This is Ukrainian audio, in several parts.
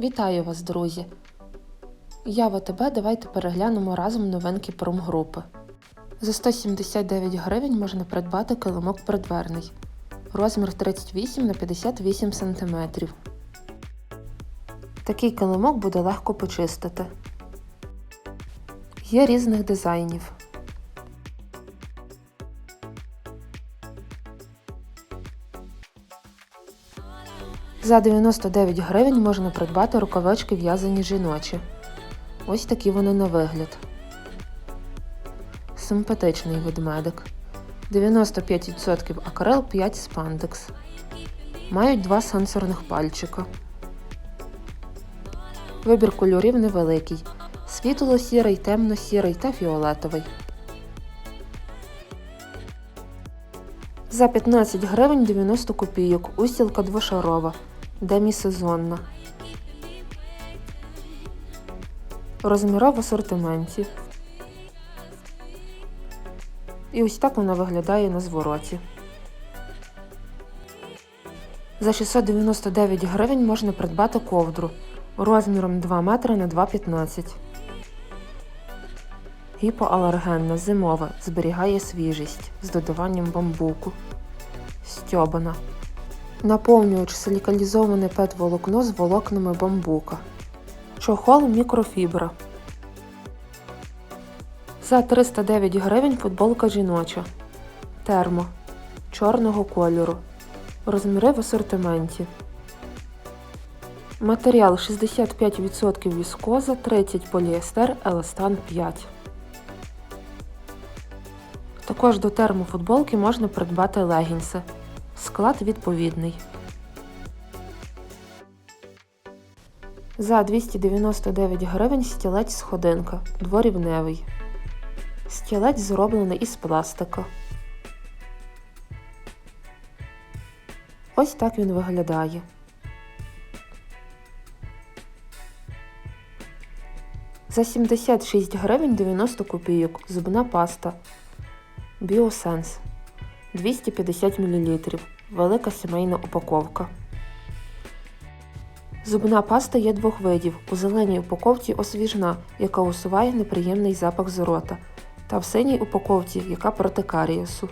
Вітаю вас, друзі! Я ВТБ, давайте переглянемо разом новинки промгрупи. За 179 гривень можна придбати килимок придверний. Розмір 38 на 58 см. Такий килимок буде легко почистити. Є різних дизайнів. За 99 гривень можна придбати рукавички в'язані жіночі. Ось такі вони на вигляд. Симпатичний ведмедик. 95% акрил, 5 спандекс. Мають два сенсорних пальчика. Вибір кольорів невеликий. Світло-сірий, темно-сірий та фіолетовий. За 15 гривень 90 копійок. Устілка двошарова. Демісезонна. Розміра в асортименті. І ось так вона виглядає на звороті. За 699 гривень можна придбати ковдру розміром 2 метри на 2,15. Гіпоалергенна, зимова, зберігає свіжість з додаванням бамбуку. Стьобана. Наповнювач силікалізоване пет-волокно з волокнами бамбука. Чохол мікрофібра. За 309 гривень футболка жіноча. Термо. Чорного кольору. Розміри в асортименті. Матеріал 65% віскоза, 30 поліестер, еластан 5. Також до термофутболки можна придбати легінси. Склад відповідний. За 299 гривень стілець сходинка. Дворівневий. Стілець зроблений із пластика. Ось так він виглядає. За 76 гривень 90 копійок зубна паста. Біосенс 250 мл. Велика сімейна упаковка. Зубна паста є двох видів. У зеленій упаковці освіжна, яка усуває неприємний запах з рота, та в синій упаковці, яка проти карієсу.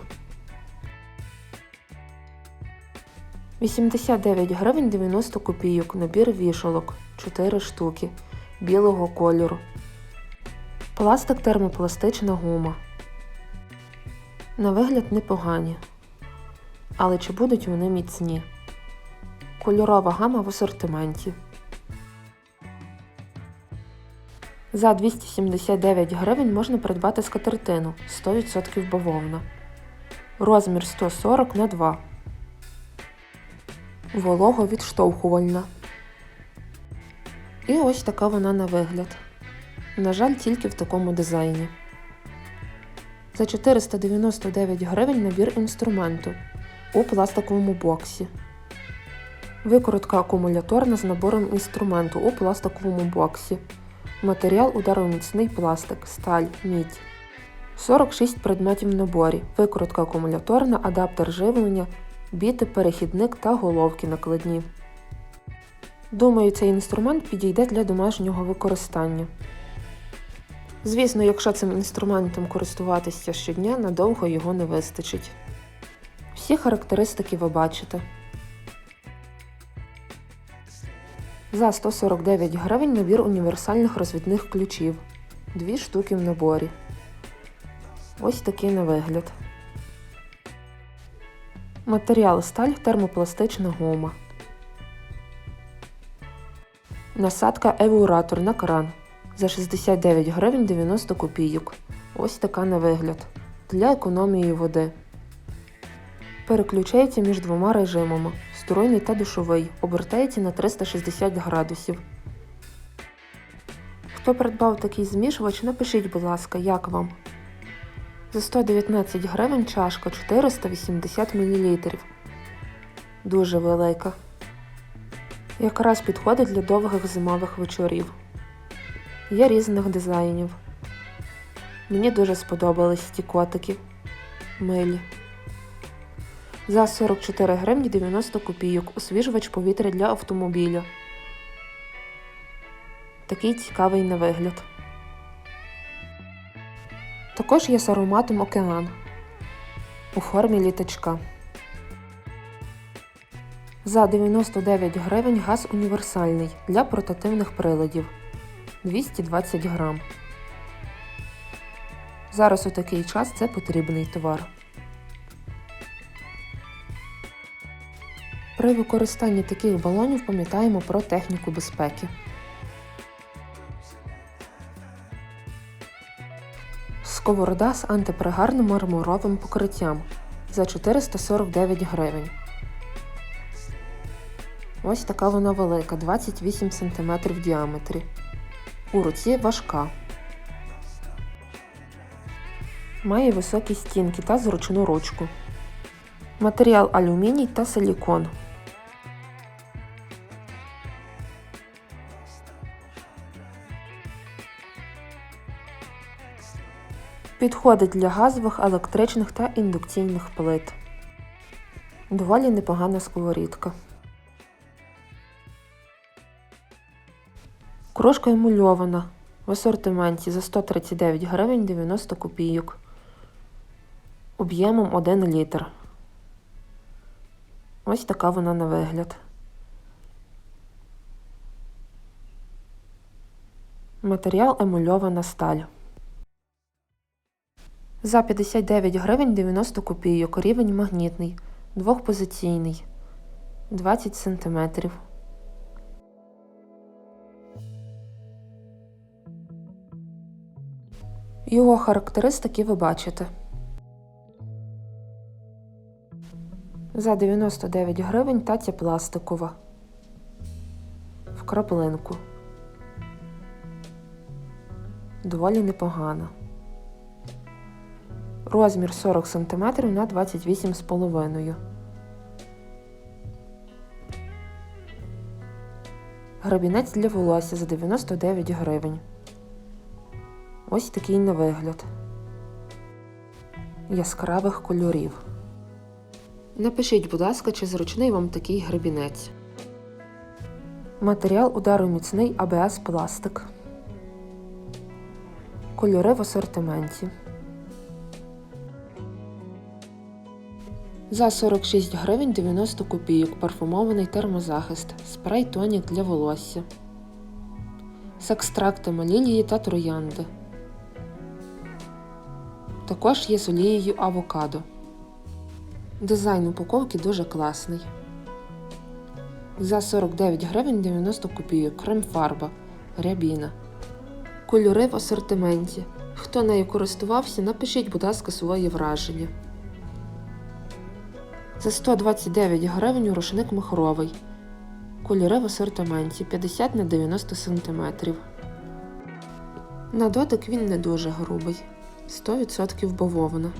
89 гривень 90 копійок. Набір вішалок 4 штуки білого кольору. Пластик термопластична гума. На вигляд непогані. Але чи будуть вони міцні? Кольорова гама в асортименті. За 279 гривень можна придбати скатертину 100% бавовна. Розмір 140 на 2. Вологовідштовхувальна. І ось така вона на вигляд. На жаль, тільки в такому дизайні. За 499 гривень набір інструменту у пластиковому боксі. Викрутка акумуляторна з набором інструменту у пластиковому боксі. Матеріал удароміцний пластик, сталь, мідь. 46 предметів в наборі. Викрутка акумуляторна, адаптер живлення, біти, перехідник та головки накладні. Думаю, цей інструмент підійде для домашнього використання. Звісно, якщо цим інструментом користуватися щодня, надовго його не вистачить. Всі характеристики ви бачите. За 149 гривень набір універсальних розвідних ключів. Дві штуки в наборі. Ось такий на вигляд. Матеріал сталь термопластична гума. Насадка евуратор на кран за 69 гривень 90 копійок. Ось така на вигляд. Для економії води. Переключається між двома режимами стройний та душовий. Обертається на 360 градусів. Хто придбав такий змішувач, напишіть, будь ласка, як вам. За 119 гривень чашка 480 мл. Дуже велика. Якраз підходить для довгих зимових вечорів. Є різних дизайнів. Мені дуже сподобались ці котики. Милі. За 44 гривні 90 копійок освіжувач повітря для автомобіля. Такий цікавий на вигляд. Також є з ароматом океан у формі літачка. За 99 гривень газ універсальний для портативних приладів 220 грам. Зараз у такий час це потрібний товар. При використанні таких балонів пам'ятаємо про техніку безпеки. Сковорода з антипригарним мармуровим покриттям за 449 гривень. Ось така вона велика, 28 см в діаметрі. У руці важка. Має високі стінки та зручну ручку. Матеріал алюміній та силікон. Підходить для газових, електричних та індукційних плит. Доволі непогана сковорідка. Кружка емульована в асортименті за 139 гривень 90 копійок. Об'ємом 1 літр. Ось така вона на вигляд. Матеріал емульована сталь. За 59 гривень 90 копійок. Рівень магнітний. Двохпозиційний. 20 сантиметрів. Його характеристики ви бачите. За 99 гривень таця пластикова. В краплинку. Доволі непогано. Розмір 40 см на 28,5 Грабінець для волосся за 99 гривень. Ось такий на вигляд. Яскравих кольорів. Напишіть, будь ласка, чи зручний вам такий гребінець. Матеріал удару міцний АБС пластик. Кольори в асортименті. За 46 гривень 90 копійок парфумований термозахист. Спрей тонік для волосся. З екстрактами лілії та троянди. Також є з олією авокадо. Дизайн упаковки дуже класний. За 49 гривень 90 копійок крем-фарба рябіна. Кольори в асортименті. Хто нею користувався, напишіть, будь ласка, свої враження. За 129 гривень рушник махровий. Кольори в асортименті 50 на 90 см. На дотик він не дуже грубий. 100% бавовна.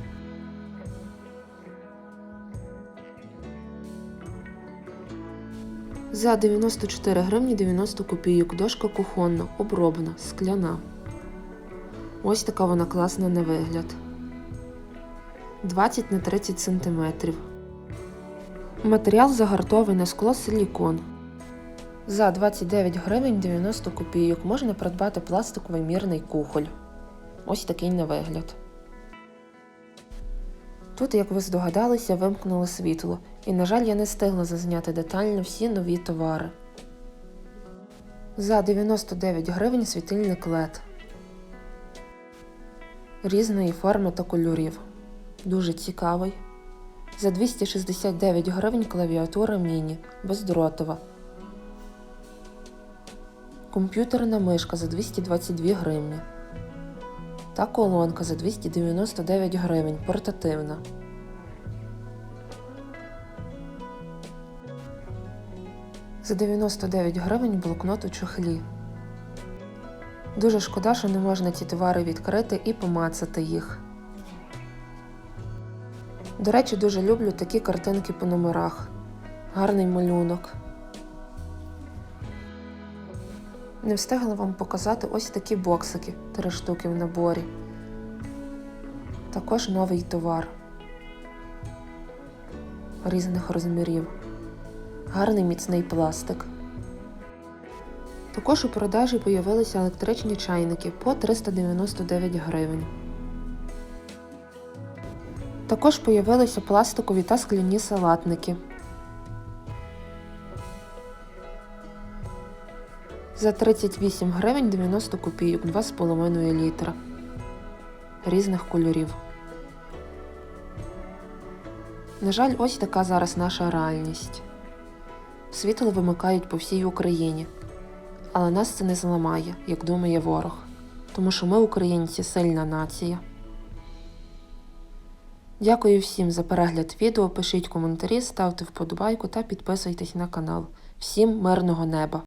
За 94 гривні 90 копійок дошка кухонна, обробна, скляна. Ось така вона класна на вигляд. 20 на 30 см. Матеріал загартований скло силікон. За 29 гривень 90 копійок можна придбати пластиковий мірний кухоль. Ось такий на вигляд. Тут, як ви здогадалися, вимкнули світло, і, на жаль, я не встигла зазняти детально всі нові товари. За 99 гривень світильник LED. Різної форми та кольорів. Дуже цікавий. За 269 гривень клавіатура міні бездротова. Комп'ютерна мишка за 222 гривні. Та колонка за 299 гривень портативна. За 99 гривень блокнот у чохлі. Дуже шкода, що не можна ці товари відкрити і помацати їх. До речі, дуже люблю такі картинки по номерах. Гарний малюнок. Не встигла вам показати ось такі боксики, три штуки в наборі. Також новий товар різних розмірів. Гарний міцний пластик. Також у продажі появилися електричні чайники по 399 гривень. Також появилися пластикові та скляні салатники. За 38 гривень 90 копійок 2,5 літра різних кольорів. На жаль, ось така зараз наша реальність. Світло вимикають по всій Україні, але нас це не зламає, як думає ворог, тому що ми, українці, сильна нація. Дякую всім за перегляд відео. Пишіть коментарі, ставте вподобайку та підписуйтесь на канал. Всім мирного неба!